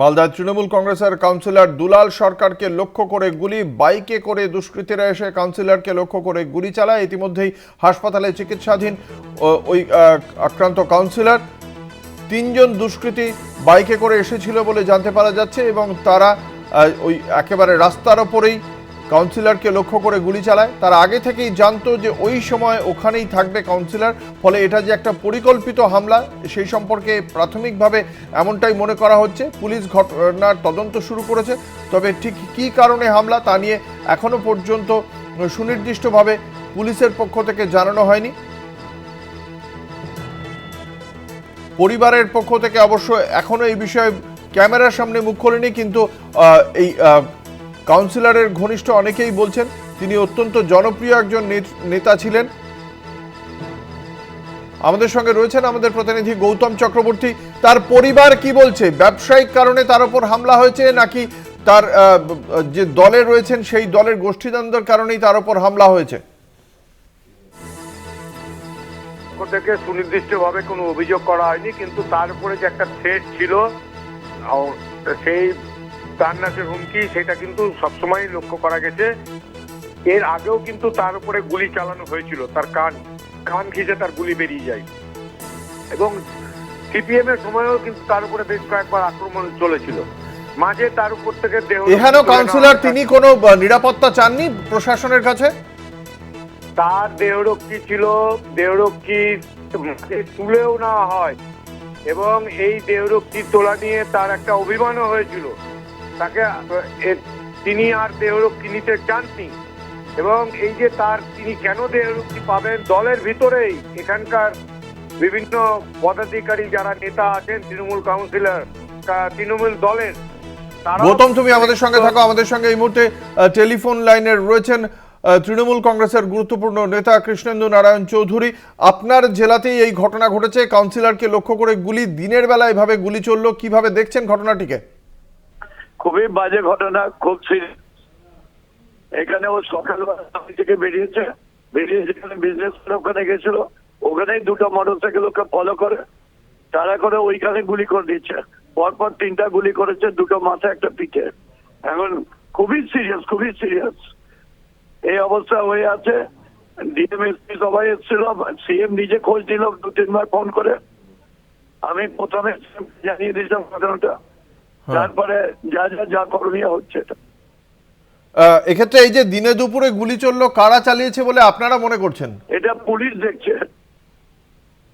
মালদায় তৃণমূল কংগ্রেসের কাউন্সিলর দুলাল সরকারকে লক্ষ্য করে গুলি, বাইকে করে দুষ্কৃতীরা এসে কাউন্সিলরকে লক্ষ্য করে গুলি চালায়। ইতিমধ্যেই হাসপাতালে চিকিৎসাধীন ওই আক্রান্ত কাউন্সিলর। তিনজন দুষ্কৃতী বাইকে করে এসেছিল বলে জানতে পারা যাচ্ছে এবং তারা ওই একেবারে রাস্তার ওপরেই কাউন্সিলরকে লক্ষ্য করে গুলি চালায়। তার আগে থেকেই জানতো যে ওই সময় ওখানেই থাকবে কাউন্সিলর। ফলে এটা যে একটা পরিকল্পিত হামলা, সেই সম্পর্কে প্রাথমিকভাবে এমনটাই মনে করা হচ্ছে। পুলিশ ঘটনার তদন্ত শুরু করেছে। তবে ঠিক কী কারণে হামলা তা নিয়ে এখনও পর্যন্ত সুনির্দিষ্টভাবে পুলিশের পক্ষ থেকে জানানো হয়নি। পরিবারের পক্ষ থেকে অবশ্য এখনও এই বিষয়ে ক্যামেরার সামনে মুখ খোলেনি, কিন্তু এই কাউন্সিলরের ঘনিষ্ঠ অনেকেই বলছেন তিনি অত্যন্ত জনপ্রিয় একজন নেত- ছিলেন। আমাদের সঙ্গে রয়েছেন আমাদের প্রতিনিধি গৌতম চক্রবর্তী। তার পরিবার কি বলছে? ব্যবসায়িক কারণে তার উপর হামলা হয়েছে নাকি তার যে দলে রয়েছেন সেই দলের গোষ্ঠীদ্বন্দ্বের কারণেই তার উপর হামলা হয়েছে? থেকে সুনির্দিষ্টভাবে কোনো অভিযোগ করা হয়নি, কিন্তু তার উপরে যে একটা থ্রেট ছিল সেই প্রাণনাশের হুমকি সেটা কিন্তু সবসময় লক্ষ্য করা গেছে। এর আগেও কিন্তু তার উপরে গুলি চালানো হয়েছিল তার কান। কান ঘিজে তার গুলি বেরিয়ে যায়। এবং সিপিএম এর সময়ও কিন্তু তার উপরে বেশ কয়েকবার আক্রমণ চলেছিল। মাঝে তার উপর থেকে দেহ এখানেও কাউন্সিলর তিনি কোনো নিরাপত্তা চাননি প্রশাসনের কাছে? তার দেহরক্ষী ছিল দেহরক্ষী তুলেও নেওয়া হয়। এবং এই দেহরক্ষী তোলা নিয়ে তার একটা অভিমানও হয়েছিল। তাকে তিনি আর দেহরক্ষী নিতে চাননি। এবং এই যে তার তিনি কেন দেহরক্ষী পাবেন দলের ভিতরেই? এখানকার বিভিন্ন পদাধিকারী যারা নেতা আছেন তৃণমূল কাউন্সিলর তৃণমূল দলের গৌতম তুমি আমাদের সঙ্গে থাকো। আমাদের সঙ্গে এই মুহূর্তে টেলিফোন লাইনে রয়েছেন তৃণমূল কংগ্রেসের গুরুত্বপূর্ণ নেতা কৃষ্ণেন্দু নারায়ণ চৌধুরী। আপনার জেলাতেই এই ঘটনা ঘটেছে। কাউন্সিলরকে লক্ষ্য করে গুলি দিনের বেলা এভাবে গুলি চলল। কীভাবে দেখছেন ঘটনাটিকে? খুবই বাজে ঘটনা, খুব serious। এখানে ও সকালবেলা থেকে বেরিয়েছে। বেরিয়ে যেখানে বিজনেস ওখানে গেছিল। ওখানেই দুটো মোটরসাইকেল ওকে ফলো করে। তারা করে ওইখানে গুলি করে দিচ্ছে। পরপর তিনটা গুলি করেছে, দুটো মাথা, একটা পিঠে। এখন খুবই সিরিয়াস খুবই সিরিয়াস এই অবস্থা হয়ে আছে। ডিএমএসপি সবাই এসেছিল। সিএম নিজে খোঁজ নিল দু তিনবার ফোন করে। আমি প্রথমে জানিয়ে দিয়েছিলাম ঘটনাটা। তারপরে যা যা যা করণীয় হচ্ছে এটা। এক্ষেত্রে এই যে দিনে দুপুরে গুলি চলল কারা চালিয়েছে বলে আপনারা মনে করছেন? এটা পুলিশ দেখছে।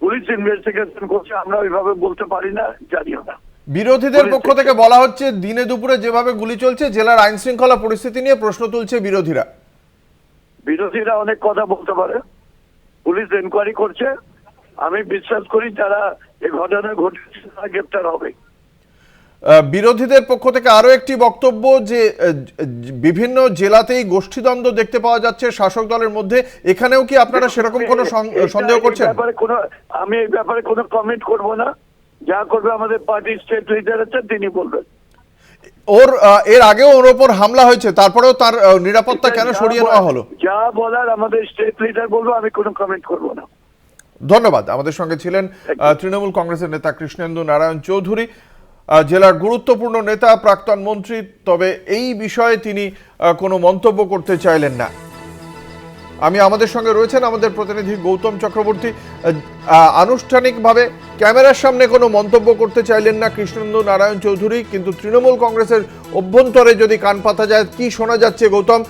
পুলিশ ইনভেস্টিগেশন করছে আমরা ওইভাবে বলতে পারি না জানিও না। বিরোধীদের পক্ষ থেকে বলা হচ্ছে দিনে দুপুরে যেভাবে গুলি চলছে জেলার আইন শৃঙ্খলা পরিস্থিতি নিয়ে প্রশ্ন তুলছে বিরোধীরা। বিরোধীরা অনেক কথা বলতে পারে। পুলিশ এনকোয়ারি করছে। আমি বিশ্বাস করি যারা এই ঘটনা ঘটেছে তারা গ্রেপ্তার হবে। বিরোধীদের পক্ষ থেকে আরও একটি বক্তব্য যে বিভিন্ন জেলাতেই গোষ্ঠীদ্বন্দ্ব দেখতে পাওয়া যাচ্ছে শাসক দলের মধ্যে। এখানেও কি আপনারা সেরকম কোনো সন্দেহ করছেন? আমি এই ব্যাপারে কোনো কমেন্ট করব না। যা করবে আমাদের পার্টির স্টেট লিডার আছে তিনি বলবেন। ওর এর আগেও ওর ওপর হামলা হয়েছে তারপরেও তার নিরাপত্তা কেন সরিয়ে নেওয়া হলো? যা বলার আমাদের স্টেট লিডার বলব আমি কোনো কমেন্ট করব না। ধন্যবাদ। আমাদের সঙ্গে ছিলেন তৃণমূল কংগ্রেসের নেতা কৃষ্ণেন্দু নারায়ণ চৌধুরী। জেলার গুরুত্বপূর্ণ নেতা প্রাক্তন মন্ত্রী তবে এই বিষয়ে তিনি কোনো মন্তব্য করতে চাইলেন না। আমি আমাদের সঙ্গে রয়েছেন আমাদের প্রতিনিধি গৌতম চক্রবর্তী। আনুষ্ঠানিকভাবে ক্যামেরার সামনে কোনো মন্তব্য করতে চাইলেন না কৃষ্ণেন্দু নারায়ণ চৌধুরী, কিন্তু তৃণমূল কংগ্রেসের অভ্যন্তরে যদি কান পাতা যায়, কি শোনা যাচ্ছে গৌতম?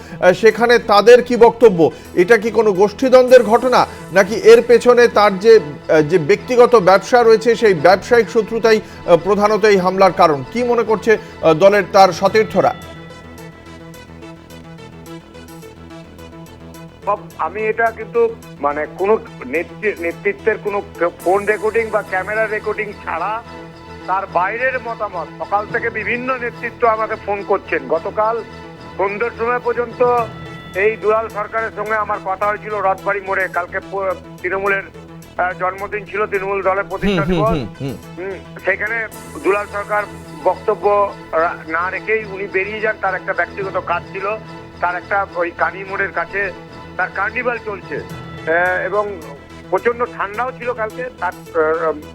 সেখানে তাদের কি বক্তব্য? এটা কি কোনো গোষ্ঠীদ্বন্দ্বের ঘটনা? নাকি এর পেছনে তার যে যে ব্যক্তিগত ব্যবসা রয়েছে, সেই ব্যবসায়িক শত্রুতাই প্রধানত এই হামলার কারণ? কি মনে করছে দলের তার সতীর্থরা? সব আমি এটা কিন্তু মানে কোনো নেতৃ- নেতৃত্বের কোনো ফোন রেকর্ডিং বা ক্যামেরা রেকর্ডিং ছাড়া তার বাইরের মতামত। সকাল থেকে বিভিন্ন নেতৃত্ব আমাকে ফোন করছেন। গতকাল সন্ধ্যের সময় পর্যন্ত এই দুলাল সরকারের সঙ্গে আমার কথা হয়েছিল রথবাড়ি মোড়ে। কালকে তৃণমূলের জন্মদিন ছিল তৃণমূল দলের প্রতিষ্ঠা দিবস। সেখানে দুলাল সরকার বক্তব্য না রেখেই উনি বেরিয়ে যান। তার একটা ব্যক্তিগত কাজ ছিল। তার একটা ওই কানি মোড়ের কাছে তার কার্নিভাল চলছে। এবং প্রচণ্ড ঠান্ডাও ছিল কালকে, তার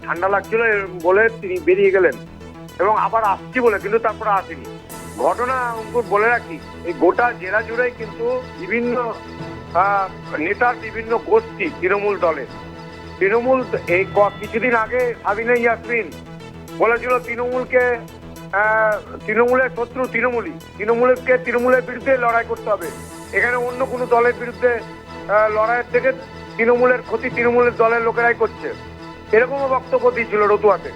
ঠান্ডা লাগছিল বলে তিনি বেরিয়ে গেলেন। এবং আবার আসছি বলে, কিন্তু তারপরে আসেনি। ঘটনা বলে রাখি, এই গোটা জেলা জুড়েই কিন্তু বিভিন্ন নেতার বিভিন্ন গোষ্ঠী তৃণমূল দলের। তৃণমূল এই কিছুদিন আগে সাবিনা ইয়াসমিন বলেছিল তৃণমূলকে তৃণমূলের শত্রু তৃণমূলই। তৃণমূলকে, তৃণমূলের বিরুদ্ধে লড়াই করতে হবে। এখানে অন্য কোনো দলের বিরুদ্ধে লড়াইয়ের থেকে তৃণমূলের ক্ষতি তৃণমূলের দলের লোকেরাই করছে। এরকমও বক্তব্য দিয়েছিল রতুয়াতে।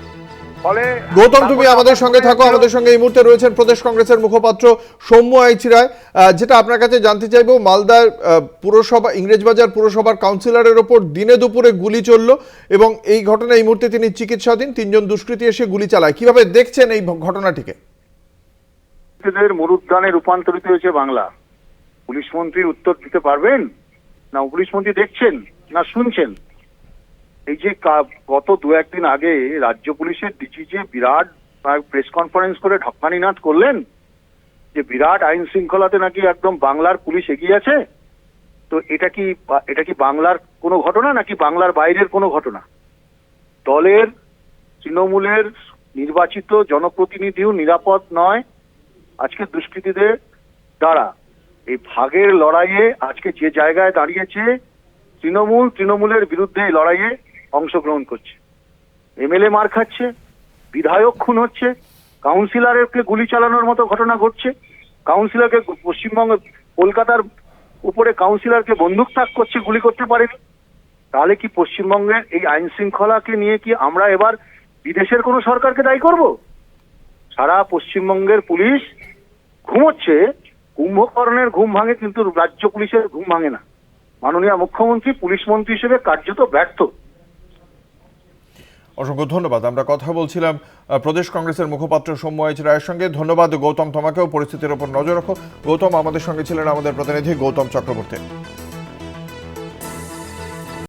গৌতম তুমি আমাদের সঙ্গে থাকো আমাদের সঙ্গে এই মুহূর্তে রয়েছেন প্রদেশ কংগ্রেসের মুখপাত্র সৌম্য আইচিরায়। আহ, যেটা আপনার কাছে জানতে চাইব মালদার পুরসভা ইংরেজবাজার পুরসভার কাউন্সিলরের ওপর দিনে দুপুরে গুলি চলল এবং এই ঘটনা এই মুহূর্তে তিনি চিকিৎসাধীন তিনজন দুষ্কৃতী এসে গুলি চালায়। কীভাবে দেখছেন এই ঘটনাটিকে? মরুদ্যানে রূপান্তরিত হয়েছে বাংলা। পুলিশ মন্ত্রী উত্তর দিতে পারবেন? না, পুলিশ মন্ত্রী দেখছেন? না, শুনছেন? এই যে গত দু একদিন আগে রাজ্য পুলিশের ডিজি যে বিরাট প্রেস কনফারেন্স করে ঢাকানি নাথ করলেন, যে বিরাট আইন শৃঙ্খলাতে নাকি একদম বাংলার পুলিশ এগিয়ে আছে? তো এটা কি এটা কি বাংলার কোনো ঘটনা, নাকি বাংলার বাইরের কোনো ঘটনা? দলের, তৃণমূলের নির্বাচিত জনপ্রতিনিধিও নিরাপদ নয়। আজকে দুষ্কৃতীদের দ্বারা এই ভাগের লড়াইয়ে আজকে যে জায়গায় দাঁড়িয়েছে তৃণমূল, তৃণমূলের বিরুদ্ধে এই লড়াইয়ে অংশগ্রহণ করছে। এমএলএ মার খাচ্ছে, বিধায়ক খুন হচ্ছে, কাউন্সিলরকে গুলি চালানোর মতো ঘটনা ঘটছে, কাউন্সিলরকে পশ্চিমবঙ্গ, কলকাতার উপরে কাউন্সিলরকে বন্দুক তাক করছে, গুলি করতে পারেনি। তাহলে কি পশ্চিমবঙ্গের এই আইন শৃঙ্খলাকে নিয়ে কি আমরা এবার বিদেশের কোনো সরকারকে দায়ী করব? সারা পশ্চিমবঙ্গের পুলিশ ঘুমোচ্ছে কুম্ভকর্ণের ঘুম ভাঙে কিন্তু রাজ্য পুলিশের ঘুম ভাঙে না। মাননীয় মুখ্যমন্ত্রী, পুলিশ মন্ত্রী হিসেবে কার্যত ব্যর্থ। অসংখ্য ধন্যবাদ। আমরা কথা বলছিলাম প্রদেশ কংগ্রেসের মুখপাত্র সৌম্য আইচ রায়ের সঙ্গে। ধন্যবাদ গৌতম তোমাকেও। পরিস্থিতির ওপর নজর রাখো। গৌতম আমাদের সঙ্গে ছিলেন আমাদের প্রতিনিধি গৌতম চক্রবর্তী।